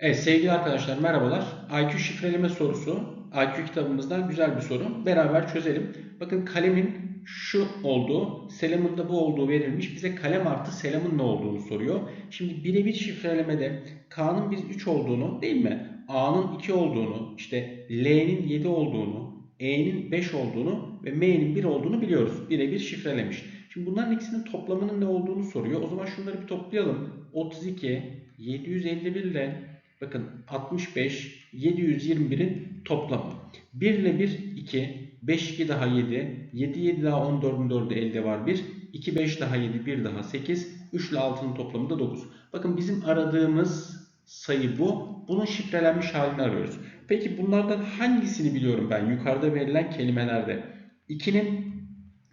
Evet sevgili arkadaşlar merhabalar. IQ şifreleme sorusu. IQ kitabımızdan güzel bir soru. Beraber çözelim. Bakın kalemin şu olduğu, selamın da bu olduğu verilmiş. Bize kalem artı selamın ne olduğunu soruyor. Şimdi birebir şifrelemede K'nın biz 3 olduğunu değil mi? A'nın 2 olduğunu, işte L'nin 7 olduğunu, E'nin 5 olduğunu ve M'nin 1 olduğunu biliyoruz. Birebir şifrelemiş. Şimdi bunların ikisinin toplamının ne olduğunu soruyor. O zaman şunları bir toplayalım. 32, 751 ile bakın 65, 721'in toplamı. 1 ile 1, 2, 5, 2 daha 7, 7, 7 daha 14'ün 4'ü elde var 1, 2, 5 daha 7, 1 daha 8, 3 ile 6'nın toplamı da 9. Bakın bizim aradığımız sayı bu. Bunun şifrelenmiş halini arıyoruz. Peki bunlardan hangisini biliyorum ben yukarıda verilen kelimelerde? 2'nin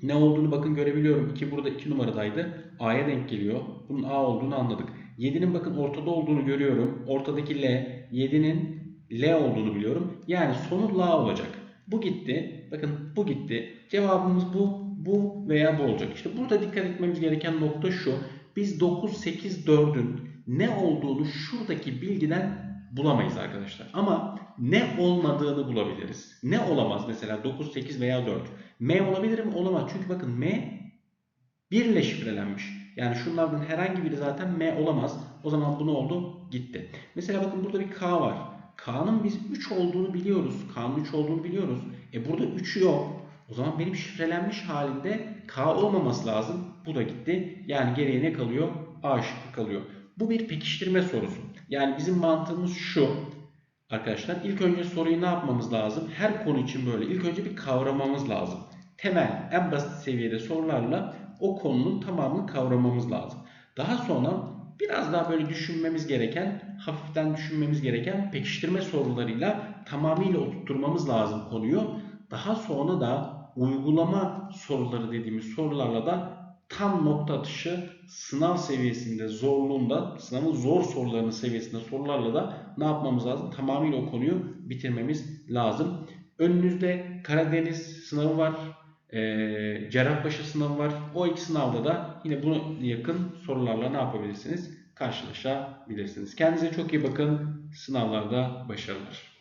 ne olduğunu bakın görebiliyorum. 2 burada 2 numaradaydı. A'ya denk geliyor. Bunun A olduğunu anladık. 7'nin bakın ortada olduğunu görüyorum. Ortadaki L. 7'nin L olduğunu biliyorum. Yani sonu La olacak. Bu gitti. Bakın bu gitti. Cevabımız bu, bu veya bu olacak. İşte burada dikkat etmemiz gereken nokta şu. Biz 9, 8, 4'ün ne olduğunu şuradaki bilgiden bulamayız arkadaşlar. Ama ne olmadığını bulabiliriz. Ne olamaz mesela 9, 8 veya 4. M olabilir mi? Olamaz. Çünkü bakın M 1 ile şifrelenmiş. Yani şunlardan herhangi biri zaten M olamaz. O zaman bu ne oldu? Gitti. Mesela bakın burada bir K var. K'nın biz 3 olduğunu biliyoruz. K'nın 3 olduğunu biliyoruz. E burada 3 yok. O zaman benim şifrelenmiş halinde K olmaması lazım. Bu da gitti. Yani geriye ne kalıyor? A şıkkı kalıyor. Bu bir pekiştirme sorusu. Yani bizim mantığımız şu. Arkadaşlar ilk önce soruyu ne yapmamız lazım? Her konu için böyle. İlk önce bir kavramamız lazım. Temel, en basit seviyede sorularla o konunun tamamını kavramamız lazım. Daha sonra biraz daha böyle düşünmemiz gereken, hafiften düşünmemiz gereken pekiştirme sorularıyla tamamıyla oturtturmamız lazım konuyu. Daha sonra da uygulama soruları dediğimiz sorularla da tam nokta atışı sınav seviyesinde zorluğunda, sınavın zor sorularının seviyesinde sorularla da ne yapmamız lazım? Tamamıyla o konuyu bitirmemiz lazım. Önünüzde Karadeniz sınavı var. E, Cerrahpaşa sınavı var. O iki sınavda da yine buna yakın sorularla ne yapabilirsiniz? Karşılaşabilirsiniz. Kendinize çok iyi bakın. Sınavlarda başarılar.